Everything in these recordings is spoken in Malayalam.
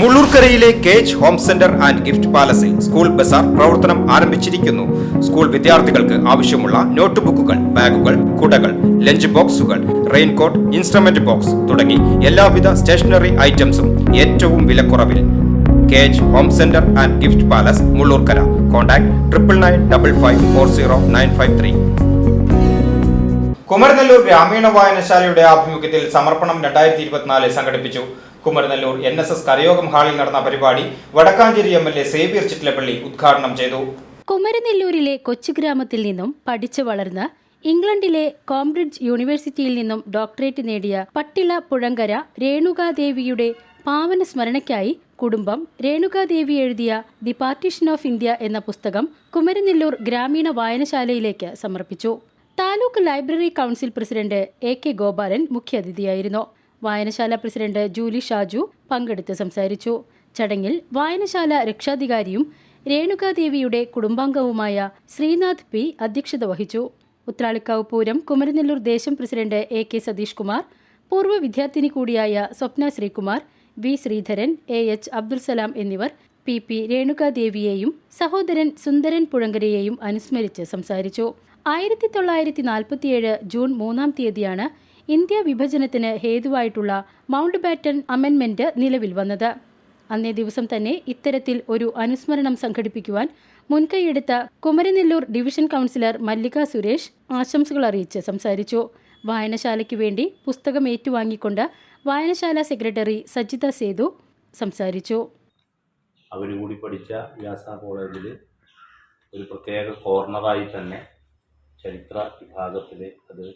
മുള്ളൂർക്കരയിലെ cage home centre and gift പാലസിൽ school bazaar പ്രവർത്തനം ആരംഭിച്ചിരിക്കുന്നു. സ്കൂൾ വിദ്യാർത്ഥികൾക്ക് ആവശ്യമുള്ള നോട്ട് ബുക്കുകൾ ബാഗുകൾ കുടകൾ ലഞ്ച് ബോക്സുകൾ റെയിൻകോട്ട് ഇൻസ്ട്രുമെന്റ് ബോക്സ് തുടങ്ങി എല്ലാവിധ സ്റ്റേഷനറി ഐറ്റംസും ഏറ്റവും വിലക്കുറവിൽ. Cage home centre and gift palace Mullurkara. Contact triple nine double five four zero nine five three. Kumaranellur ഗ്രാമീണ വായനശാലയുടെ ആഭിമുഖ്യത്തിൽ സമർപ്പണം രണ്ടായിരത്തി ഇരുപത്തിനാല് സംഘടിപ്പിച്ചു. കുമരനെല്ലൂർ എൻ എസ് എസ് കരയോഗം ഹാളിൽ നടന്ന പരിപാടി Vadakkanchery M L A Xavier Chittilappally ഉദ്ഘാടനം ചെയ്തു. കുമരനെല്ലൂരിലെ കൊച്ചു ഗ്രാമത്തിൽ നിന്നും പഠിച്ചു വളർന്ന ഇംഗ്ലണ്ടിലെ കോംബ്രിഡ്ജ് യൂണിവേഴ്സിറ്റിയിൽ നിന്നും ഡോക്ടറേറ്റ് നേടിയ പട്ടിള പുഴങ്കര രേണുകാദേവിയുടെ പാവന സ്മരണയ്ക്കായി കുടുംബം രേണുകാദേവി എഴുതിയ ദി പാർട്ടീഷൻ ഓഫ് ഇന്ത്യ എന്ന പുസ്തകം കുമരനെല്ലൂർ ഗ്രാമീണ വായനശാലയിലേക്ക് സമർപ്പിച്ചു. Taluk library council president A K Gopalan മുഖ്യാതിഥിയായിരുന്നു. വായനശാല പ്രസിഡന്റ് ജൂലി ഷാജു പങ്കെടുത്ത് സംസാരിച്ചു. ചടങ്ങിൽ വായനശാല രക്ഷാധികാരിയും രേണുകാദേവിയുടെ കുടുംബാംഗവുമായ ശ്രീനാഥ് പി അധ്യക്ഷത വഹിച്ചു. ഉത്രാളിക്കാവ് പൂരം കുമരനെല്ലൂർ ദേശം president A K Satheesh Kumar പൂർവ വിദ്യാർത്ഥിനി കൂടിയായ Swapna Sreekumar V Sreedharan A H Abdul Salam എന്നിവർ പി പി രേണുകാദേവിയെയും സഹോദരൻ സുന്ദരൻ പുഴങ്കരയെയും അനുസ്മരിച്ച് സംസാരിച്ചു. ആയിരത്തി തൊള്ളായിരത്തി നാൽപ്പത്തിയേഴ് ജൂൺ മൂന്നാം തീയതിയാണ് ഇന്ത്യ വിഭജനത്തിന് ഹേതുവായിട്ടുള്ള മൗണ്ട് ബാറ്റൺ അമെൻമെന്റ് നിലവിൽ വന്നത്. അന്നേ ദിവസം തന്നെ ഇത്തരത്തിൽ ഒരു അനുസ്മരണം സംഘടിപ്പിക്കുവാൻ മുൻകൈയെടുത്ത കുമരനെല്ലൂർ ഡിവിഷൻ കൗൺസിലർ മല്ലിക സുരേഷ് ആശംസകൾ അറിയിച്ച് സംസാരിച്ചു. വായനശാലയ്ക്ക് വേണ്ടി പുസ്തകം ഏറ്റുവാങ്ങിക്കൊണ്ട് വായനശാല സെക്രട്ടറി സജിത സേതു സംസാരിച്ചു. അവർ കൂടി പഠിച്ച വ്യാസ കോളേജിൽ ഒരു പ്രത്യേക കോർണറായി തന്നെ ചരിത്ര വിഭാഗത്തിൽ അത്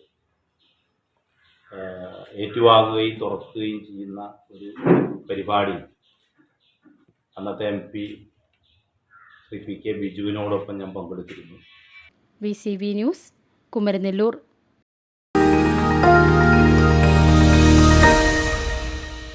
ഏറ്റുവാങ്ങുകയും തുറക്കുകയും ചെയ്യുന്ന ഒരു പരിപാടി. അന്നത്തെ M P Shri P K ബിജുവിനോടൊപ്പം ഞാൻ പങ്കെടുത്തിരുന്നു. V C V news Kumaranellur.